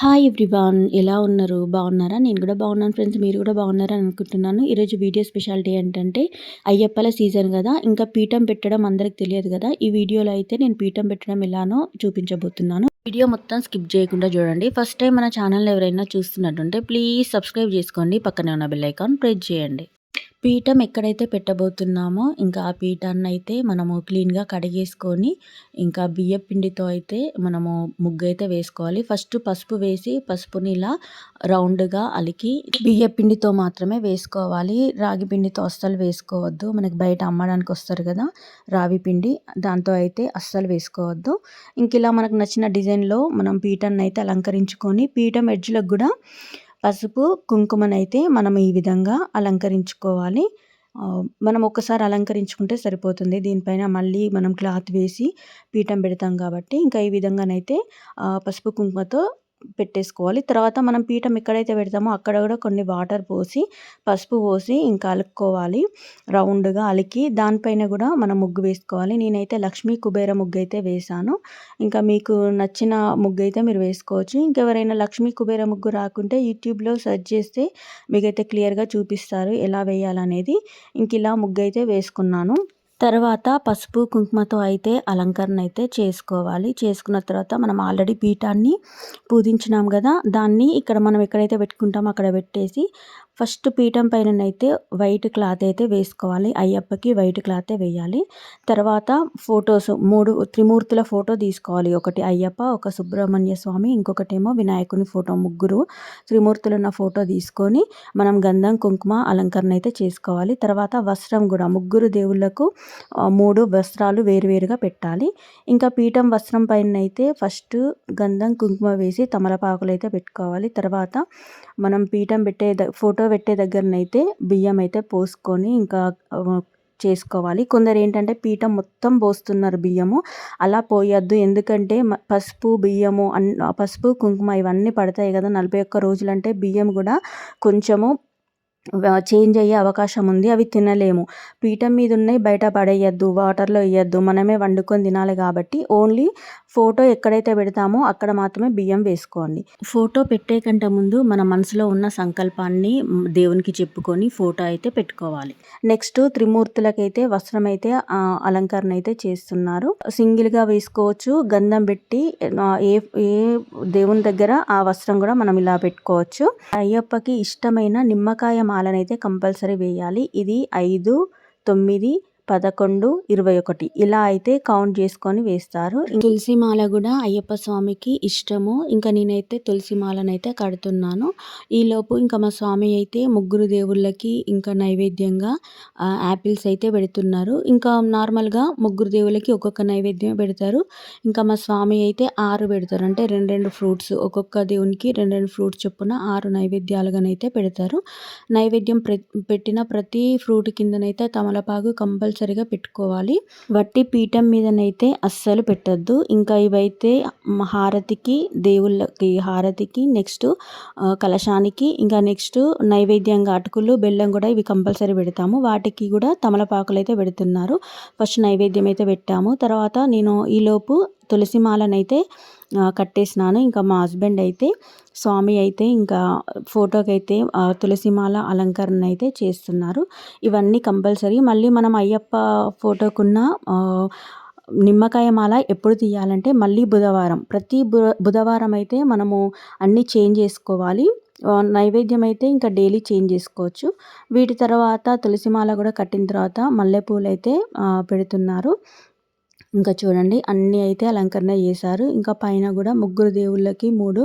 Hi everyone ఎలా ఉన్నారు? బాగున్నారా? నేను కూడా బాగున్నాను ఫ్రెండ్స్ మీరు కూడా బాగున్నారని అనుకుంటున్నాను. ఈరోజు వీడియో స్పెషాలిటీ ఏంటంటే అయ్యప్పల సీజన్ కదా. ఇంకా పీఠం పెట్టడం అందరికి తెలియదు కదా. ఈ వీడియోలో అయితే నేను పీఠం పెట్టడం ఎలానో చూపించబోతున్నాను. వీడియో మొత్తం స్కిప్ చేయకుండా చూడండి. ఫస్ట్ టైం మన ఛానల్ ఎవరైనా చూస్తున్నట్టుంటే ప్లీజ్ సబ్స్క్రైబ్ చేసుకోండి. పక్కనే ఉన్న బెల్ ఐకాన్ ప్రెస్ చేయండి. పీఠం ఎక్కడైతే పెట్టబోతున్నామో ఇంకా ఆ పీఠాన్ని అయితే మనము క్లీన్గా కడిగేసుకొని ఇంకా బియ్య పిండితో అయితే మనము ముగ్గు అయితే వేసుకోవాలి. ఫస్ట్ పసుపు వేసి పసుపుని ఇలా రౌండ్గా అలికి బియ్య పిండితో మాత్రమే వేసుకోవాలి. రాగి పిండితో అస్సలు వేసుకోవద్దు. మనకి బయట అమ్మడానికి వస్తారు కదా రావి పిండి దాంతో అయితే అస్సలు వేసుకోవద్దు. ఇంక ఇలా మనకు నచ్చిన డిజైన్లో మనం పీఠాన్ని అయితే అలంకరించుకొని పీఠం ఎడ్జ్లకు కూడా పసుపు కుంకుమనైతే మనం ఈ విధంగా అలంకరించుకోవాలి. మనం ఒక్కసారి అలంకరించుకుంటే సరిపోతుంది. దీనిపైన మళ్ళీ మనం క్లాత్ వేసి పీఠం పెడతాం కాబట్టి ఇంకా ఈ విధంగానైతే పసుపు కుంకుమతో పెట్టేసుకోవాలి. తర్వాత మనం పీఠం ఎక్కడైతే పెడతామో అక్కడ కూడా కొన్ని వాటర్ పోసి పసుపు పోసి ఇంకా అలుక్కోవాలి. రౌండ్గా అలికి దానిపైన కూడా మనం ముగ్గు వేసుకోవాలి. నేనైతే లక్ష్మీ కుబేర ముగ్గు అయితే వేశాను ఇంకా మీకు నచ్చిన ముగ్గు అయితే మీరు వేసుకోవచ్చు. ఇంకెవరైనా లక్ష్మీ కుబేర ముగ్గు రాకుంటే యూట్యూబ్లో సెర్చ్ చేస్తే మీకైతే క్లియర్గా చూపిస్తారు ఎలా వేయాలనేది. ఇంక ఇలా ముగ్గు అయితే వేసుకున్నాను. తర్వాత పసుపు కుంకుమతో అయితే అలంకరణ అయితే చేసుకోవాలి. చేసుకున్న తర్వాత మనం ఆల్రెడీ పీఠాన్ని పూజించినాం కదా దాన్ని ఇక్కడ మనం ఎక్కడైతే పెట్టుకుంటామో అక్కడ పెట్టేసి ఫస్ట్ పీఠం పైన అయితే వైట్ క్లాత్ అయితే వేసుకోవాలి. అయ్యప్పకి వైట్ క్లాతే వేయాలి. తర్వాత ఫొటోస్ మూడు త్రిమూర్తుల ఫోటో తీసుకోవాలి. ఒకటి అయ్యప్ప ఒక సుబ్రహ్మణ్య స్వామి ఇంకొకటేమో వినాయకుని ఫోటో ముగ్గురు త్రిమూర్తులు ఉన్న ఫోటో తీసుకొని మనం గంధం కుంకుమ అలంకరణ అయితే చేసుకోవాలి. తర్వాత వస్త్రం కూడా ముగ్గురు దేవుళ్ళకు మూడు వస్త్రాలు వేరువేరుగా పెట్టాలి. ఇంకా పీఠం వస్త్రం పైన అయితే ఫస్ట్ గంధం కుంకుమ వేసి తమలపాకులు అయితే పెట్టుకోవాలి. తర్వాత మనం పీఠం పెట్టే ఫోటో పెట్టే దగ్గరనైతే బియ్యం అయితే పోసుకొని ఇంకా చేసుకోవాలి. కొందరు ఏంటంటే పీఠం మొత్తం పోస్తున్నారు బియ్యము. అలా పోయొద్దు. ఎందుకంటే పసుపు బియ్యము అన్ పసుపు కుంకుమ ఇవన్నీ పడతాయి కదా. నలభై ఒక్క రోజులు అంటే బియ్యం కూడా కొంచెము చేంజ్ అయ్యే అవకాశం ఉంది. అవి తినలేము. పీఠం మీద ఉన్నాయి బయట పడేయద్దు. వాటర్లో వేయద్దు మనమే వండుకొని తినాలి కాబట్టి ఓన్లీ ఫోటో ఎక్కడైతే పెడతామో అక్కడ మాత్రమే బియ్యం వేసుకోండి. ఫోటో పెట్టే కంటే ముందు మన మనసులో ఉన్న సంకల్పాన్ని దేవునికి చెప్పుకొని ఫోటో అయితే పెట్టుకోవాలి. నెక్స్ట్ త్రిమూర్తులకైతే వస్త్రం అయితే అలంకరణ అయితే చేస్తున్నారు. సింగిల్గా వేసుకోవచ్చు. గంధం పెట్టి ఏ ఏ దేవుని దగ్గర ఆ వస్త్రం కూడా మనం ఇలా పెట్టుకోవచ్చు. అయ్యప్పకి ఇష్టమైన నిమ్మకాయ మాలనైతే కంపల్సరీ వేయాలి. ఇది ఐదు తొమ్మిది పదకొండు ఇరవై ఒకటి. ఇలా అయితే కౌంట్ చేసుకొని వేస్తారు. తులసి మాల కూడా అయ్యప్ప స్వామికి ఇష్టము. ఇంకా నేనైతే తులసి మాలనైతే కడుతున్నాను ఈలోపు ఇంకా మా స్వామి అయితే ముగ్గురు దేవుళ్ళకి ఇంకా నైవేద్యంగా యాపిల్స్ అయితే పెడుతున్నారు. ఇంకా నార్మల్గా ముగ్గురు దేవుళ్ళకి ఒక్కొక్క నైవేద్యం పెడతారు. ఇంకా మా స్వామి అయితే ఆరు పెడతారు. అంటే రెండు రెండు ఫ్రూట్స్ ఒక్కొక్క దేవునికి రెండు రెండు ఫ్రూట్స్ చొప్పున ఆరు నైవేద్యాలుగానైతే పెడతారు. నైవేద్యం పెట్టిన ప్రతి ఫ్రూట్ కిందనైతే తమలపాకు కంపల్సరీ కంపల్సరిగా పెట్టుకోవాలి. వట్టి పీఠం మీదనైతే అస్సలు పెట్టద్దు. ఇంకా ఇవైతే హారతికి దేవుళ్ళకి హారతికి నెక్స్ట్ కలశానికి ఇంకా నెక్స్ట్ నైవేద్యంగా అటుకులు బెల్లం కూడా ఇవి కంపల్సరీ పెడతాము. వాటికి కూడా తమలపాకులు అయితే పెడుతున్నారు. ఫస్ట్ నైవేద్యం అయితే పెట్టాము. తర్వాత నేను ఈలోపు తులసిమాలనైతే కట్టేసినాను. ఇంకా మా హస్బెండ్ అయితే స్వామి అయితే ఇంకా ఫోటోకి అయితే తులసిమాల అలంకరణ అయితే చేస్తున్నారు. ఇవన్నీ కంపల్సరీ. మళ్ళీ మనం అయ్యప్ప ఫోటోకున్న నిమ్మకాయ మాల ఎప్పుడు తీయాలంటే మళ్ళీ బుధవారం. ప్రతి బుధవారం అయితే మనము అన్నీ చేంజ్ చేసుకోవాలి. నైవేద్యం అయితే ఇంకా డైలీ చేంజ్ చేసుకోవచ్చు. వీటి తర్వాత తులసిమాల కూడా కట్టిన తర్వాత మల్లెపూలు అయితే పెడుతున్నారు. ఇంకా చూడండి అన్నీ అయితే అలంకరణ చేశారు. ఇంకా పైన కూడా ముగ్గురు దేవుళ్ళకి మూడు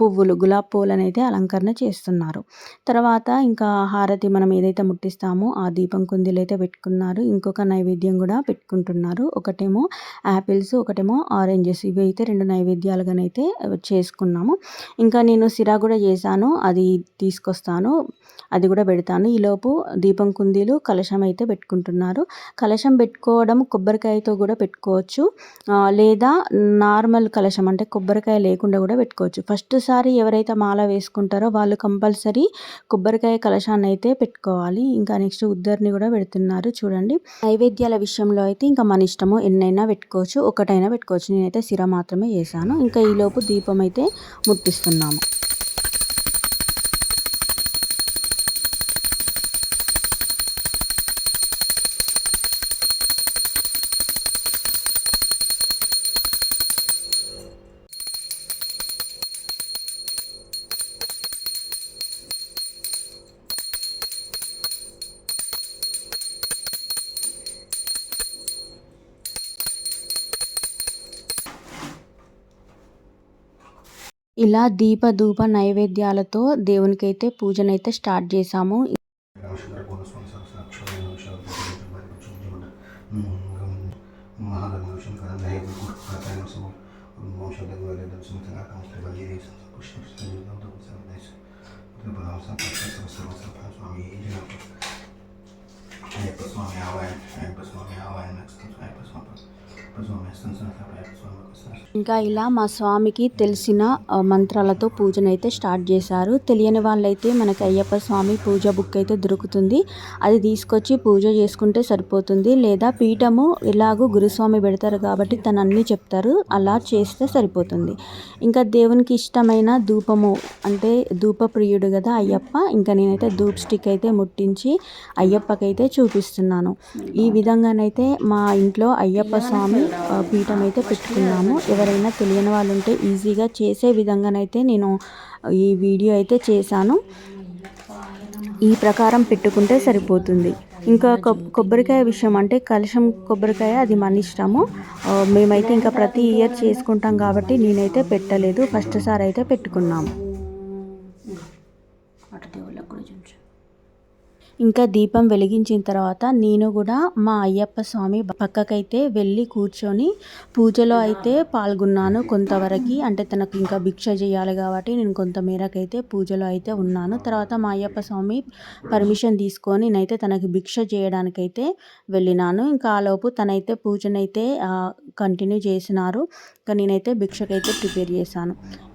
పువ్వులు గులాబ్ పువ్వులను అయితే అలంకరణ చేస్తున్నారు. తర్వాత ఇంకా హారతి మనం ఏదైతే ముట్టిస్తామో ఆ దీపం కుందీలు అయితే పెట్టుకున్నారు. ఇంకొక నైవేద్యం కూడా పెట్టుకుంటున్నారు. ఒకటేమో యాపిల్స్ ఒకటేమో ఆరెంజెస్. ఇవి అయితే రెండు నైవేద్యాలుగానైతే చేసుకున్నాము. ఇంకా నేను సిరా కూడా చేశాను అది తీసుకొస్తాను అది కూడా పెడతాను. ఈలోపు దీపం కుందీలు కలశం అయితే పెట్టుకుంటున్నారు. కలశం పెట్టుకోవడం కొబ్బరికాయ కొబ్బరికాయతో కూడా పెట్టుకోవచ్చు. లేదా నార్మల్ కలశం అంటే కొబ్బరికాయ లేకుండా కూడా పెట్టుకోవచ్చు. ఫస్ట్ సారి ఎవరైతే మాల వేసుకుంటారో వాళ్ళు కంపల్సరీ కొబ్బరికాయ కలశాన్ని అయితే పెట్టుకోవాలి. ఇంకా నెక్స్ట్ ఉద్దరిని కూడా పెడుతున్నారు. చూడండి. నైవేద్యాల విషయంలో అయితే ఇంకా మన ఇష్టము ఎన్నైనా పెట్టుకోవచ్చు. ఒకటైనా పెట్టుకోవచ్చు. నేనైతే సిర మాత్రమే చేశాను. ఇంకా ఈలోపు దీపం అయితే ముట్టిస్తున్నాము. ఇలా దీప ధూప నైవేద్యాలతో దేవునికైతే పూజనైతే స్టార్ట్ చేసాము అయ్యప్ప స్వామి ఆవాయన అయ్యప్ప స్వామి ఆవాయన అయ్యప్ప స్వామి ఇంకా ఇలా మా స్వామికి తెలిసిన మంత్రాలతో పూజనైతే స్టార్ట్ చేశారు. తెలియని వాళ్ళైతే మనకి అయ్యప్ప స్వామి పూజ బుక్ అయితే దొరుకుతుంది. అది తీసుకొచ్చి పూజ చేసుకుంటే సరిపోతుంది. లేదా పీఠము ఎలాగో గురుస్వామి పెడతారు కాబట్టి తను అన్నీ చెప్తారు. అలా చేస్తే సరిపోతుంది. ఇంకా దేవునికి ఇష్టమైన ధూపము అంటే ధూప ప్రియుడు కదా అయ్యప్ప. ఇంకా నేనైతే ధూప్ స్టిక్ అయితే ముట్టించి అయ్యప్పకైతే చూపిస్తున్నాను. ఈ విధంగానైతే మా ఇంట్లో అయ్యప్ప స్వామి పీఠం అయితే పెట్టుకున్నాము. ఎవరైనా తెలియని వాళ్ళు ఉంటే ఈజీగా చేసే విధంగానైతే నేను ఈ వీడియో అయితే చేశాను. ఈ ప్రకారం పెట్టుకుంటే సరిపోతుంది. ఇంకా కొబ్బరికాయ విషయం అంటే కలశం కొబ్బరికాయ అది మన ఇష్టము. మేమైతే ఇంకా ప్రతి ఇయర్ చేసుకుంటాం కాబట్టి నేనైతే పెట్టలేదు. ఫస్ట్ సార్ అయితే పెట్టుకున్నాము. అటు ఇంకా దీపం వెలిగించిన తర్వాత నేను కూడా మా అయ్యప్ప స్వామి పక్కకైతే వెళ్ళి కూర్చొని పూజలో అయితే పాల్గొన్నాను కొంతవరకు. అంటే తనకు ఇంకా భిక్ష చేయాలి కాబట్టి నేను కొంత మేరకైతే పూజలో అయితే ఉన్నాను. తర్వాత మా అయ్యప్ప స్వామి పర్మిషన్ తీసుకొని నేనైతే తనకి భిక్ష చేయడానికైతే వెళ్ళినాను. ఇంకా ఆలోపు తనైతే పూజనైతే కంటిన్యూ చేసినారు. ఇంకా నేనైతే భిక్షకైతే ప్రిపేర్ చేశాను.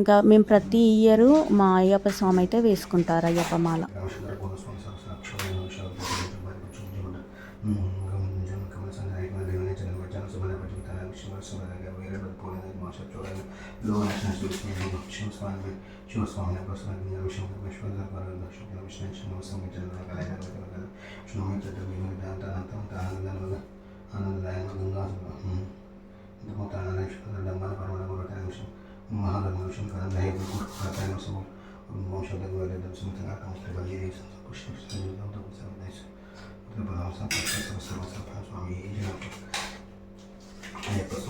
ఇంకా మేము ప్రతి ఇయరు మా అయ్యప్ప స్వామి అయితే వేసుకుంటారు అయ్యప్ప మాల. ಶಿವಸ್ವಾಮಿ ಶಿವಸ್ವಾಮಿನ ಪ್ರಸನ್ನ ವಿಷ್ಣು ವಿಶ್ವದ ವಿಷ್ಣು ವಿಷ್ಣು ವಿಷ್ಣು ಸಂಗೀತ ಕಲೆಯ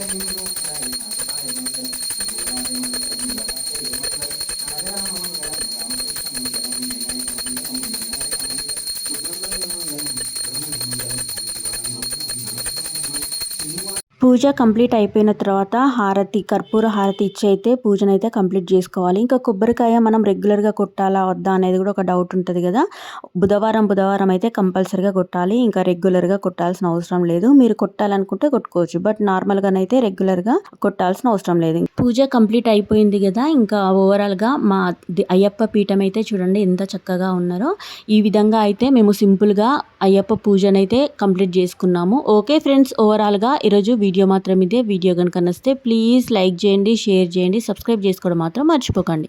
ฉันไม่คิดรู పూజ కంప్లీట్ అయిపోయిన తర్వాత హారతి కర్పూర హారతి ఇచ్చి అయితే పూజను అయితే కంప్లీట్ చేసుకోవాలి. ఇంకా కొబ్బరికాయ మనం రెగ్యులర్గా కొట్టాలా వద్దా అనేది కూడా ఒక డౌట్ ఉంటుంది కదా. బుధవారం బుధవారం అయితే కంపల్సరీగా కొట్టాలి. ఇంకా రెగ్యులర్గా కొట్టాల్సిన అవసరం లేదు. మీరు కొట్టాలనుకుంటే కొట్టుకోవచ్చు. బట్ నార్మల్గానైతే రెగ్యులర్గా కొట్టాల్సిన అవసరం లేదు. పూజ కంప్లీట్ అయిపోయింది కదా. ఇంకా ఓవరాల్గా మా అయ్యప్ప పీఠం అయితే చూడండి ఎంత చక్కగా ఉన్నారో. ఈ విధంగా అయితే మేము సింపుల్గా అయ్యప్ప పూజనైతే కంప్లీట్ చేసుకున్నాము. ఓకే ఫ్రెండ్స్ ఓవరాల్గా ఈరోజు వీడియో మాత్రం ఇదే. వీడియో కనుక నచ్చితే ప్లీజ్ లైక్ చేయండి షేర్ చేయండి సబ్స్క్రైబ్ చేసుకోవడం మాత్రం మర్చిపోకండి.